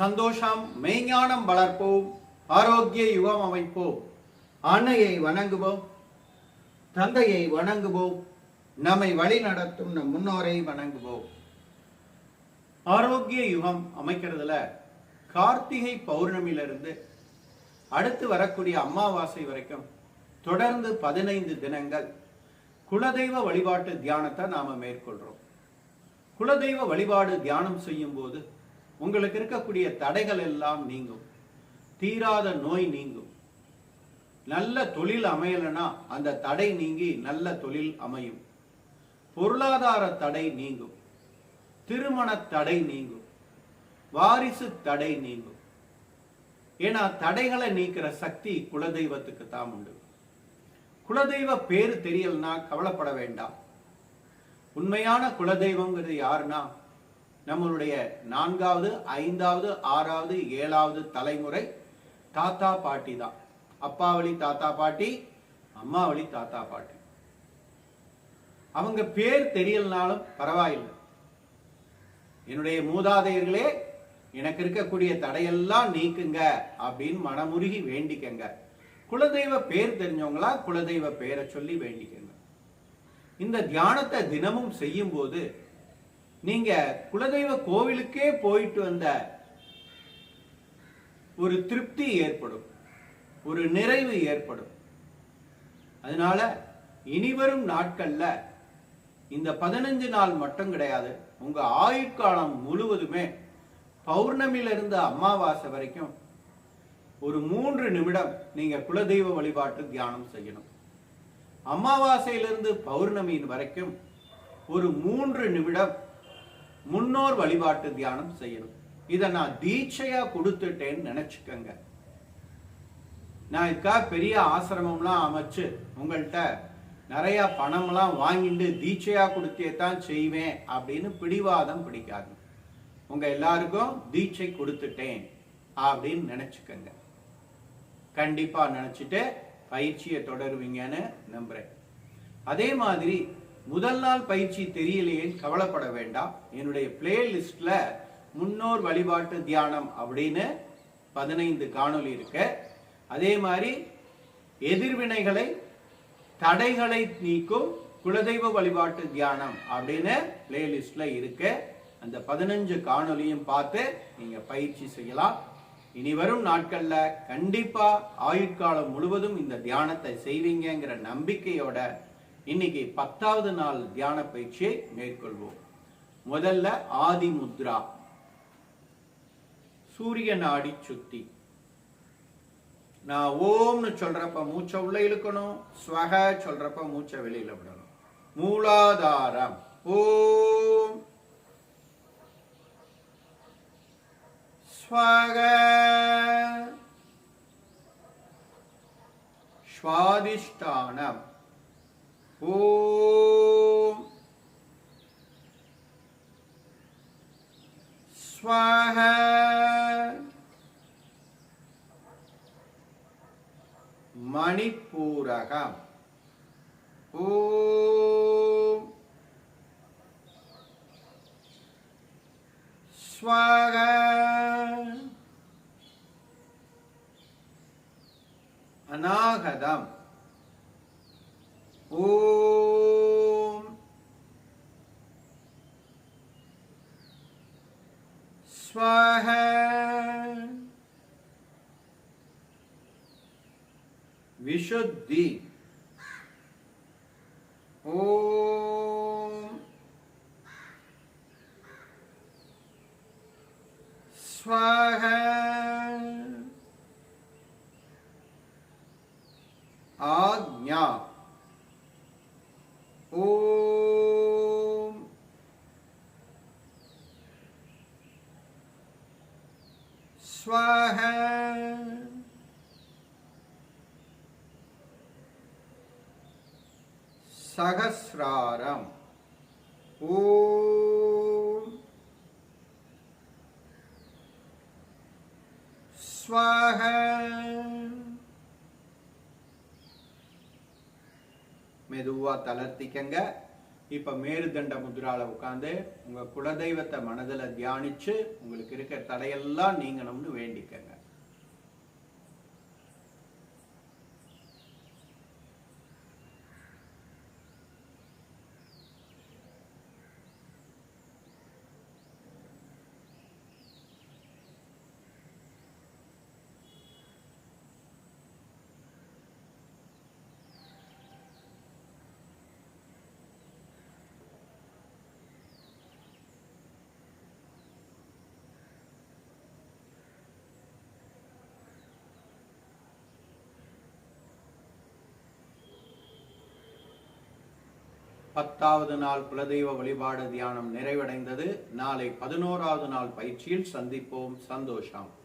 சந்தோஷம் மெய்ஞானம் வளர்ப்போம் ஆரோக்கிய யுகம் அமைப்போம். அன்னையை வணங்குவோம் தந்தையை வணங்குவோம் நம்மை வழி நடத்தும் நம் முன்னோரை வணங்குவோம். ஆரோக்கிய யுகம் அமைக்கிறதுல கார்த்திகை பௌர்ணமியிலிருந்து அடுத்து வரக்கூடிய அமாவாசை வரைக்கும் தொடர்ந்து பதினைந்து தினங்கள் குலதெய்வ வழிபாட்டு தியானத்தை நாம மேற்கொள்றோம். குலதெய்வ வழிபாடு தியானம் செய்யும் போது உங்களுக்கு இருக்கக்கூடிய தடைகள் எல்லாம் நீங்கும். தீராத நோய் நீங்கும். நல்ல தொழில் அமையலைன்னா அந்த தடை நீங்கி நல்ல தொழில் அமையும். பொருளாதார தடை நீங்கும். திருமண தடை நீங்கும். வாரிசு தடை நீங்கும். ஏன்னா தடைகளை நீக்கிற சக்தி குலதெய்வத்துக்கு தான் உண்டு. குலதெய்வ பேரு தெரியலனா கவலைப்பட வேண்டாம். உண்மையான குலதெய்வங்கிறது யாருன்னா நம்மளுடைய நான்காவது ஐந்தாவது ஆறாவது ஏழாவது தலைமுறை தாத்தா பாட்டி தான். அப்பா வழி தாத்தா பாட்டி அம்மா வழி தாத்தா பாட்டி. அவங்க பேர் தெரியலனாலும் பரவாயில்லை. என்னுடைய மூதாதையர்களே எனக்கு இருக்கக்கூடிய தடையெல்லாம் நீக்குங்க அப்படின்னு மனமுருகி வேண்டிக்கங்க. குலதெய்வ பேர் தெரிஞ்சவங்களா குலதெய்வ பேரை சொல்லி வேண்டிக்கங்க. இந்த தியானத்தை தினமும் செய்யும் போது நீங்க குலதெய்வ கோவிலுக்கே போயிட்டு வந்த ஒரு திருப்தி ஏற்படும். ஒரு நிறைவு ஏற்படும். அதனால இனிவரும் நாட்கள்ல இந்த பதினஞ்சு நாள் மட்டும் கிடையாது. உங்க ஆயுட்காலம் முழுவதுமே பௌர்ணமியிலிருந்து அமாவாசை வரைக்கும் ஒரு மூன்று நிமிடம் நீங்க குலதெய்வ வழிபாட்டு தியானம் செய்யணும். அமாவாசையிலிருந்து பௌர்ணமியின் வரைக்கும் ஒரு மூன்று நிமிடம் முன்னோர் வழிபாட்டு தியானம் செய்யணும். இதை நான் தீட்சையா கொடுத்துட்டேன்னு நினைச்சுக்கங்க. நான் இதுக்காக பெரிய ஆசிரமம்லாம் அமைச்சு உங்கள்கிட்ட நிறைய பணம்லாம் வாங்கிட்டு தீட்சையா கொடுத்தே தான் செய்வேன் அப்படின்னு பிடிவாதம் பிடிக்காது. உங்க எல்லாருக்கும் தீட்சை கொடுத்துட்டேன் அப்படின்னு நினைச்சுக்கங்க. கண்டிப்பா நினைச்சிட்டு பயிற்சியை தொடருவீங்கன்னு நம்புறேன். அதே மாதிரி முதல் நாள் பயிற்சி தெரியலையே கவலைப்பட வேண்டாம். என்னுடைய பிளேலிஸ்ட்ல முன்னோர் வழிபாட்டு தியானம் அப்படின்னு பதினைந்து காணொளி இருக்கு. அதே மாதிரி எதிர்வினைகளை தடைகளை நீக்கும் குலதெய்வ வழிபாட்டு தியானம் அப்படின்னு பிளேலிஸ்ட்ல இருக்கு. அந்த பதினஞ்சு காணொலியும் பார்த்து நீங்க பயிற்சி செய்யலாம். இனி வரும் நாட்கள்ல கண்டிப்பா ஆயுட்காலம் முழுவதும் இந்த தியானத்தை செய்வீங்கங்கிற நம்பிக்கையோட இன்னைக்கு பத்தாவது நாள் தியான பயிற்சியை மேற்கொள்வோம். முதல்ல ஆதி முத்ரா. சூரிய நாடி சுத்தி. நான் ஓம்னு சொல்றப்ப மூச்சை உள்ள இழுக்கணும் ஸ்வக சொல்றப்ப மூச்சை வெளியில விடணும். மூலாதாரம். ஓம். ஸ்வக ஸ்வாதிஷ்டானம். ஓம் ஸ்வஹ மணிப்பூரகம் ஓம் ஸ்வக அநாகதம் ओम। स्वाह। विशुद्धि। ओम। स्वाह। आज्ञा। ఓం. స్వాహ. సహస్రారం. ఓం. స్వాహ. மெதுவாக தளர்த்திக்கங்க. இப்போ மேருதண்ட முத்ரால உட்காந்து உங்கள் குலதெய்வத்தை மனதில் தியானிச்சு உங்களுக்கு இருக்கிற தடையெல்லாம் நீங்கணும்னு வேண்டிக்கங்க. பத்தாவது நாள் குலதெய்வ வழிபாடு தியானம் நிறைவடைந்தது. நாளை பதினோராவது நாள் பயிற்சியில் சந்திப்போம். சந்தோஷம்.